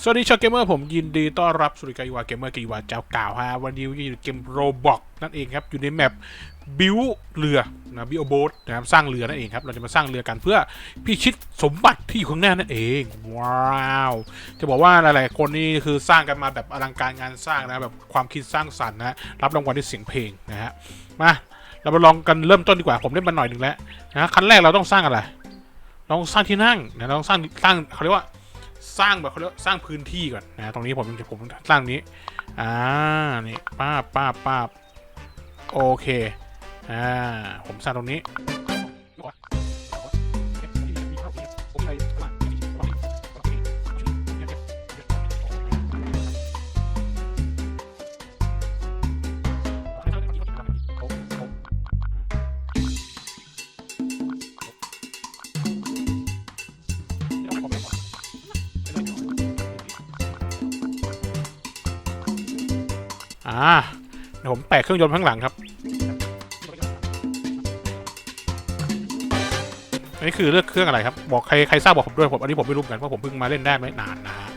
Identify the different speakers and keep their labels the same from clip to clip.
Speaker 1: สวัสดีชาวเกมเมอร์ผมยินดีต้อนรับสุริกายวาเกมเมอร์กีวาเจ้าเก่าฮะวันนี้อยู่เกมโรบอกนั่นเองครับอยู่ในแมปบิวเรือนะบิวโบสนะครับสร้างเรือนั่นเองครับเราจะมาสร้างเรือกันเพื่อพิชิตสมบัติที่อยู่ข้างหน้านั่นเองว้าวจะบอกว่าหลายๆคนนี่คือสร้างกันมาแบบอลังการงานสร้างนะแบบความคิดสร้างสรรค์นะรับรางวัลด้วยเสียงเพลงนะฮะมาเรามาลองกันเริ่มต้นดีกว่าผมเล่นมาหน่อยหนึ่งแล้วนะขั้นแรกเราต้องสร้างอะไรเราต้องสร้างที่นั่งนะเราต้องสร้างสร้างเขาเรียกว่า สร้างแบบเขาเรียกสร้างพื้นที่ก่อนนะ ตรงนี้ผมจะผมสร้างนี้ อ่า นี่ป้าบป้าบป้าบโอเค อ่า ผมสร้างตรงนี้ อ่าเดี๋ยวผมแปะเครื่องยนต์ข้างหลังครับ อันนี้คือเลือกเครื่องอะไรครับ บอกใครใครทราบบอกผมด้วยผมอันนี้ผมไม่รู้เหมือนกันเพราะผมเพิ่งมาเล่นได้ไม่นานนะฮะ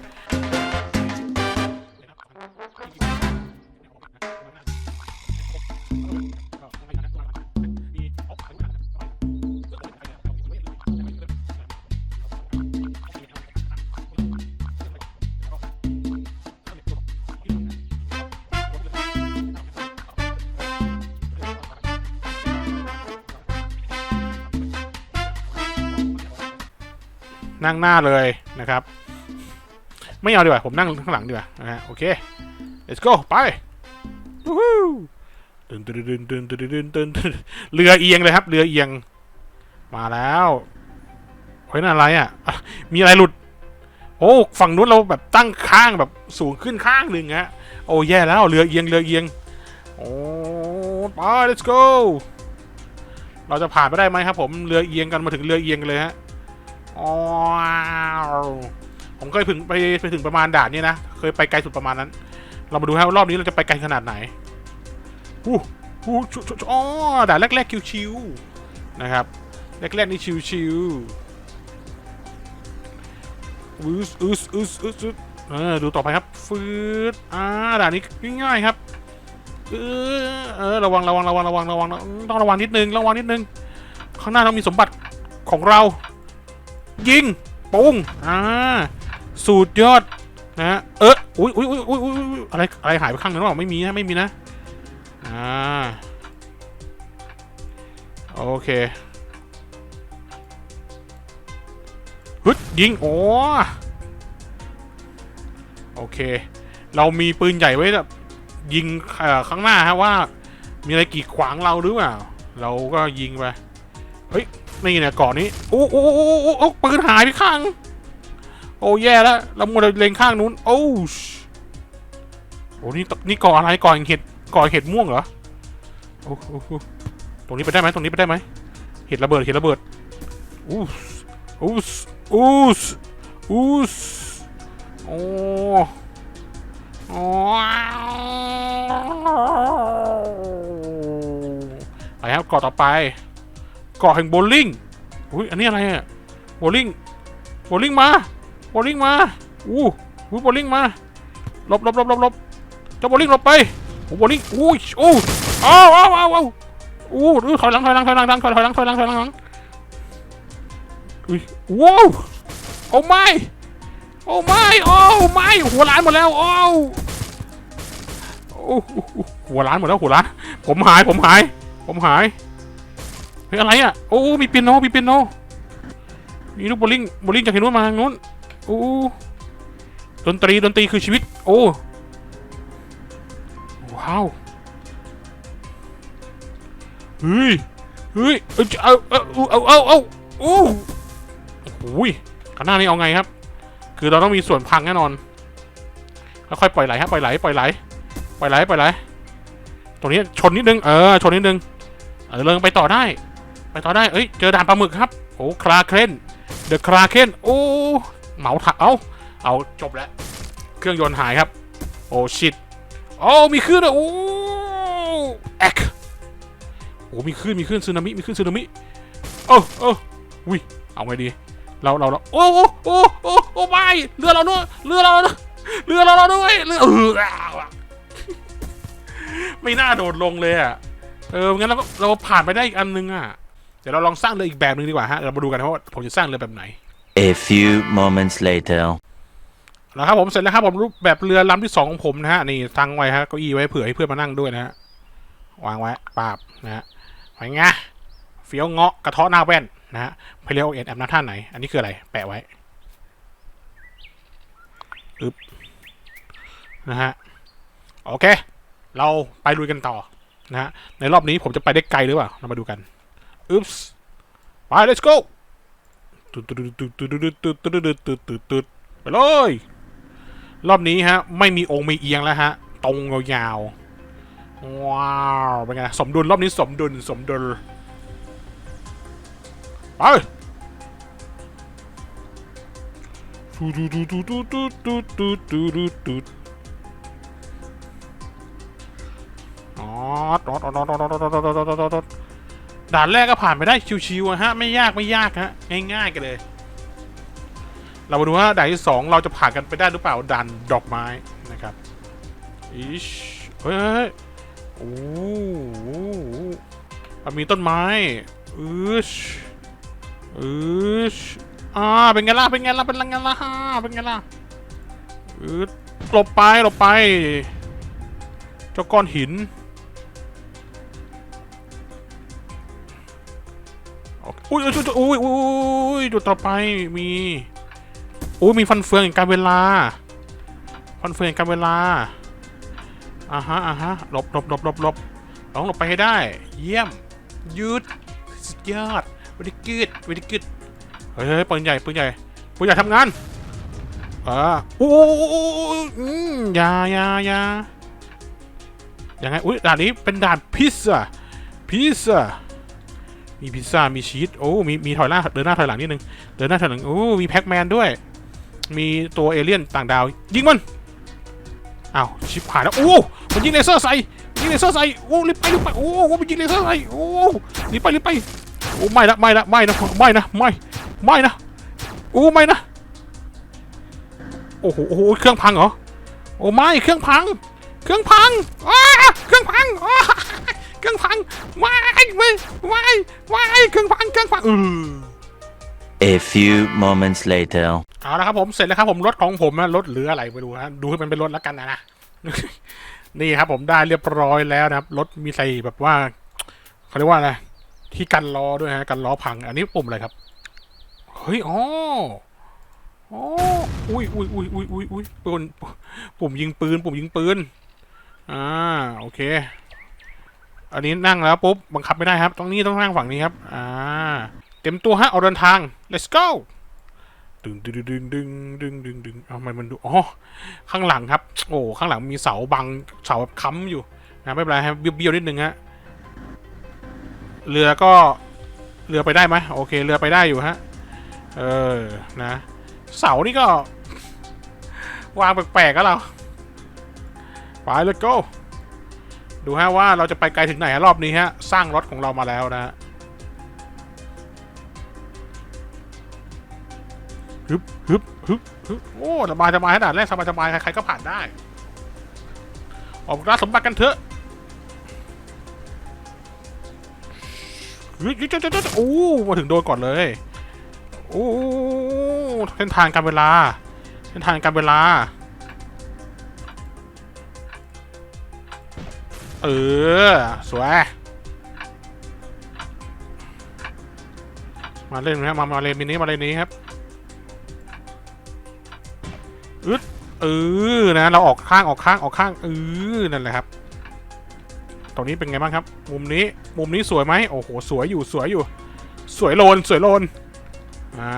Speaker 1: นั่งหน้าเลยนะครับ ไม่เอาดีกว่าผมนั่งข้างหลังดีกว่านะฮะโอเค let's go ไปตึนตึนตึนตึนตึนตึนตึนเรือเอียงเลยครับ เรือเอียง มาแล้วเฮ้ยนั่นอะไรอะ มีอะไรหลุด โอ้ฝั่งนู้นเราแบบตั้งข้างแบบสูงขึ้นข้างหนึ่งฮะโอ้แย่แล้วเรือเอียงเรือเอียงโอ้ไป let's go เราจะผ่านไปได้ไหมครับผมเรือเอียงกันมาถึงเรือเอียงเลยฮะ ผมเคยถึงไปไปถึงประมาณด่านนี้นะ เคยไปไกลสุดประมาณนั้น เรามาดูครับว่ารอบนี้เราจะไปไกลขนาดไหนอู้หูชชอ๋อด่านแรกๆชิวๆนะครับ แรกๆนี่ชิวๆอืสอืสอืสอืสอืสเออดูต่อไปครับ ฟืดอ่าด่านนี้ง่ายๆครับเออเออระวังระวังระวังระวังระวังต้องระวังนิดนึงระวังนิดนึงข้างหน้าต้องมีสมบัติของเรา ยิงปุ้งอ่าสูตรยอดนะเอออุ้ยอุ้ยอุ้ยอุ้ยอุ้ยอะไรอะไรหายไปข้างนึงหรอไม่มีนะไม่มีนะอ่าโอเคฮึดยิงโอ้โอเค เรามีปืนใหญ่ไว้แบบยิงข้างหน้าฮะว่า มีอะไรกีดขวางเราหรือเปล่า เราก็ยิงไปเฮ้ย นี่เนี่ยเกาะนี้โอ้โอ้โอ้โอ้โอ้โอ้ปืนหายไปข้าง โอ้แย่แล้วเรามัวแต่เล็งข้างนู้น โอ้ชโอ้นี่นี่เกาะอะไรเกาะเห็ดเกาะเห็ดม่วงเหรอโอ้โหตรงนี้ไปได้ไหมตรงนี้ไปได้ไหมเห็ดระเบิดเห็ดระเบิดอู้สอู้สอู้สอู้สโอ้โอ้ไปครับเกาะต่อไป เกาะแห่งโบลลิงอุ้ยอันนี้อะไรอะโบลลิงโบลลิงมาโบลลิงมาอู้หูโบลลิงมาหลบหลบหลบหลบหลบเจ้าโบลลิงหลบไปโอ้โบลลิงอู้ยอู้อ้าวอ้าวอ้าวอ้าวอู้ดูถอยหลังถอยหลังถอยหลังถอยหลังถอยหลังถอยหลังถอยหลังอุ้ยว้าวโอ้ไม่โอ้ไม่โอ้ไม่หัวล้านหมดแล้วโอ้โอ้หัวล้านหมดแล้วหัวล้านผมหายผมหาย ผมหาย เฮ้ยอะไรอะโอ้มีเปียโนมีเปียโนมีลูกโบลิ่งโบลิ่งจากทางนู้นมาทางนู้นโอ้ดนตรีดนตรีคือชีวิต โอ้ว้าวเฮ้ยเฮ้ยเอาเอาเอาเอาเอาเอาโอ้โหกันหน้านี้เอาไงครับ คือเราต้องมีส่วนพังแน่นอนแล้วค่อยปล่อยไหลครับปล่อยไหลปล่อยไหลปล่อยไหลปล่อยไหลตรงนี้ชนนิดนึงเออชนนิดนึงเออเริงไปต่อได้ ไปต่อได้ เอ้ย เจอด่านปลาหมึกครับ โอ้คลาเคนเดอะคลาเคนโอ้เหมาถักเอาเอาจบแล้ว เครื่องยนต์หายครับ โอ้ชิตโอ้มีคลื่นด้วยโอ้แอกโอ้มีคลื่นมีคลื่นสึนามิมีคลื่นสึนามิโอ้โอ้อุ้ยเอาไงดี เราเราเราโอ้โอ้โอ้โอ้โอ้ไม่เรือเราด้วยเรือเราด้วยเรือเราเราด้วยเรือเออไม่น่าโดดลงเลยอะเอองั้นเราก็เราผ่านไปได้อีกอันนึงอะ ดี๋ยวเราลองสร้างเรืออีกแบบนึงดีกว่าฮะเรามาดูกันนะว่าผมจะสร้างเรือแบบไหน
Speaker 2: A few moments later.
Speaker 1: แล้วครับผมเสร็จแล้วครับผมรูปแบบเรือลำที่สองของผมนะฮะนี่ตั้งไว้ฮะเก้าอี้ไว้เผื่อให้เพื่อนมานั่งด้วยนะฮะวางไว้ปาบนะฮะไปไงเฟี้ยวเงาะกระเทาะหน้าแว่นนะฮะไปเรียกเอ็นแอมหน้าท่าไหน อันนี้คืออะไร แปะไว้อึบนะฮะโอเค เราไปลุยกันต่อนะฮะในรอบนี้ผมจะไปได้ไกลหรือเปล่าเรามาดูกัน อึ๊บไป let's go ตุ๊ดตุ๊ดตุ๊ดตุ๊ดตุ๊ดตุ๊ดตุ๊ดตุ๊ดตุ๊ดตุ๊ดไปเลย รอบนี้ฮะ ไม่มีองค์ไม่เอียงแล้วฮะ ตรงยาวๆว้าวเป็นไงสมดุลรอบนี้สมดุลสมดุลไปตูดูดูดูดูดูดูดูดูดูดูอ๋อดอดดอดดอดดอดดอดดอดดอดดอด ด่านแรกก็ผ่านไปได้ชิวๆฮะไม่ยากไม่ยากฮะง่ายๆกันเลย เรามาดูว่าด่านที่สองเราจะผ่านกันไปได้หรือเปล่าด่านดอกไม้นะครับอิชเฮ้ยเฮ้โอ้มันมีต้นไม้อืชอืชอ่าเป็นไงล่ะเป็นไงล่ะเป็นไงล่ะฮ่าเป็นไงล่ะอืดหลบไปหลบไปเจ้าก้อนหิน อุ้ยอุ้ยอุ้ยอุ้ยอุ้ยดูต่อไปมีโอ้ยมีฟันเฟืองแห่งการเวลา ฟันเฟืองแห่งการเวลาอ่าฮะอ่าฮะหลบหลบหลบหลบหลบต้องหลบไปให้ได้ เยี่ยมยืดสุดยอดวิธีกึดวิธีกึดเฮ้ยปืนใหญ่ปืนใหญ่ปืนใหญ่ทำงานอ่าโอ้อืมยาอยาอยายังไงอุ้ยด่านนี้เป็นด่านพิซซ่าพิซซ่า มีพิซซ่า มีชีส โอ้ มี มีถอยหน้า เดินหน้าถอยหลังนิดนึง เดินหน้าถอยหลัง โอ้ มีแพ็กแมนด้วย มีตัวเอเลี่ยนต่างดาว ยิงมัน อ้าว ชิบหายแล้ว โอ้ มันยิงเลเซอร์ใส่ ยิงเลเซอร์ใส่ โอ้รีบไปรีบไป โอ้มันยิงเลเซอร์ใส่ โอ้รีบไปรีบไป โอ้ไม่ละไม่ละไม่นะไม่นะไม่ ไม่นะ โอ้ไม่นะ โอ้โห โอ้โห เครื่องพังเหรอ โอ้ไม่ เครื่องพัง เครื่องพังอ้าเครื่องพังอ้า เครื่องพังไม่ไม่ไม่ไม่เครื่องพังเครื่องพังเออ
Speaker 2: A few moments later.
Speaker 1: เอาละครับผมเสร็จแล้วครับผมรถของผมนะรถเหลืออะไรไม่รู้ฮะดูให้มันเป็นรถแล้วกันนะนะนี่ครับผมได้เรียบร้อยแล้วนะครับรถมีใส่แบบว่าเขาเรียกว่าอะไรที่กันล้อด้วยฮะกันล้อพัง อันนี้ปุ่มอะไรครับเฮ้ยอ๋ออ๋ออุ้ยอุ้ยอุ้ยอุ้ยอุ้ยอุ้ยปุ่มปุ่มยิงปืน ปุ่มยิงปืนอ่าโอเค อันนี้นั่งแล้วปุ๊บบังคับไม่ได้ครับต้องนี้ต้องนั่งฝั่งนี้ครับอ่าเต็มตัวฮะเอาเดินทาง let's go ดึงดึงดึงดึงดึงดึงดึงเอามันมันดูอ๋อข้างหลังครับ โอ้ข้างหลังมีเสาบังเสาแบบค้ำอยู่นะไม่เป็นไรครับเบี้ยวๆนิดนึงฮะเรือก็เรือไปได้ไหมโอเคเรือไปได้อยู่ฮะเออนะ เสานี่ก็ วางแปลกๆก็เราไปเลย go ดูฮะว่าเราจะไปไกลถึงไหนฮะรอบนี้ฮะ สร้างรถของเรามาแล้วนะฮะฮึบฮึบฮึบฮึบโอ้สบายสบายขนาดแรกสบายสบายใครๆก็ผ่านได้ ออกราสมบัติกันเถอะเฮ้ยเจ้าเจ้าเจ้าโอ้มาถึงโดนก่อนเลยโอ้เส้นทางการเวลาเส้นทางการเวลา เออ สวย มาเล่นนะมามาเลนมินิมาเลนนี้ครับอึดเออนะเราออกข้างออกข้างออกข้างเออนั่นแหละครับตรงนี้เป็นไงบ้างครับ มุมนี้มุมนี้สวยไหมโอ้โหสวยอยู่สวยอยู่ สวยโลนสวยโลนอ่า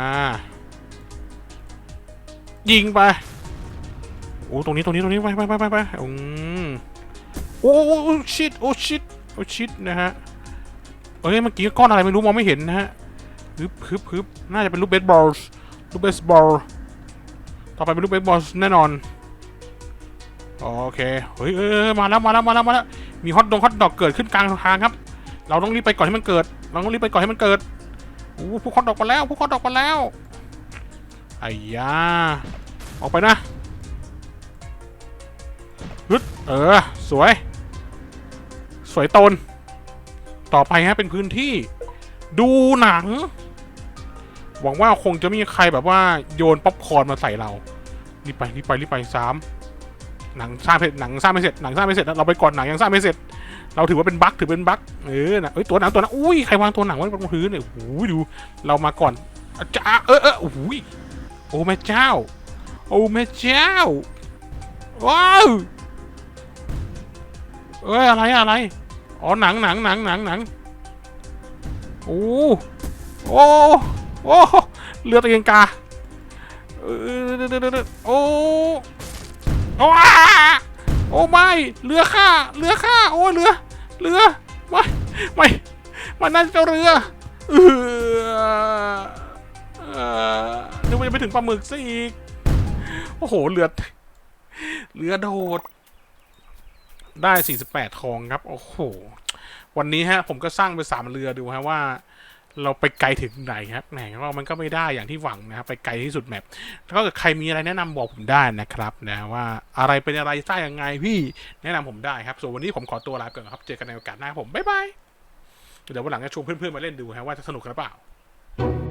Speaker 1: ยิงไปโอ้ตรงนี้ตรงนี้ตรงนี้ไปไปไปไปไปอืม โอ้โอ้ชิดโอ้ชิดโอ้ชิดนะฮะเอ้ยเมื่อกี้ก้อนอะไรไม่รู้มองไม่เห็นนะฮะฮึบฮึบฮึบน่าจะเป็นลูกเบสบอลลูกเบสบอลต่อไปเป็นลูกเบสบอลแน่นอนโอเคเฮ้ยเออมาแล้วมาแล้วมาแล้วมาแล้วมีฮอตดงฮอตดอกเกิดขึ้นกลางทางครับ เราต้องรีบไปก่อนให้มันเกิด เราต้องรีบไปก่อนให้มันเกิดโอ้พวกฮอตดอกมาแล้วพวกฮอตดอกมาแล้วไอ้ยาออกไปนะฮึดเออ สวย สวยตน ต่อไปฮะเป็นพื้นที่ดูหนัง หวังว่าคงจะไม่มีใครแบบว่าโยนป๊อปคอร์นมาใส่เรารีบไปรีบไปรีบไปสามหนังสร้างเสร็จหนังสร้างไม่เสร็จหนังสร้างไม่เสร็จนะเราไปก่อนหนังยังสร้างไม่เสร็จ เราถือว่าเป็นบั๊กถือเป็นบั๊กเออนะเอ้ยตัวหนังตัวหนังอุ้ยใครวางตัวหนังไว้บนพื้นเนี่ยโอ้โหดู เรามาก่อนจ้าเออเออโอ้โหโอ้แม่เจ้า โอ้แม่เจ้าว้าวเอ้ยอะไรอะไร อ๋อหนังหนังหนังหนังหนังโอ้โอ้โอ้เรือตะเกียงกาเออโอ้โอ้โอ้ไม่เรือข้าเรือข้าโอ้เรือเรือไม่ไม่มันนั่นเจ้าเรือเออเออนึกว่าจะไปถึงปลาหมึกซะอีกโอ้โหเรือเรือโดด ได้ 48 ทองครับ โอ้โห วันนี้ฮะ ผมก็สร้างไปสามเรือดูฮะว่า เราไปไกลถึงไหนครับแหมเรามันก็ไม่ได้อย่างที่หวังนะครับ ไปไกลที่สุดแมปแล้วก็เกิดใครมีอะไรแนะนำบอกผมได้นะครับนะว่าอะไรเป็นอะไรสร้างยังไงพี่แนะนำผมได้ครับ ส่วนวันนี้ผมขอตัวลาไปก่อนครับ เจอกันในโอกาสหน้าผม บ๊ายบาย เดี๋ยววันหลังจะชวนเพื่อนๆมาเล่นดูฮะว่าจะสนุกหรือเปล่า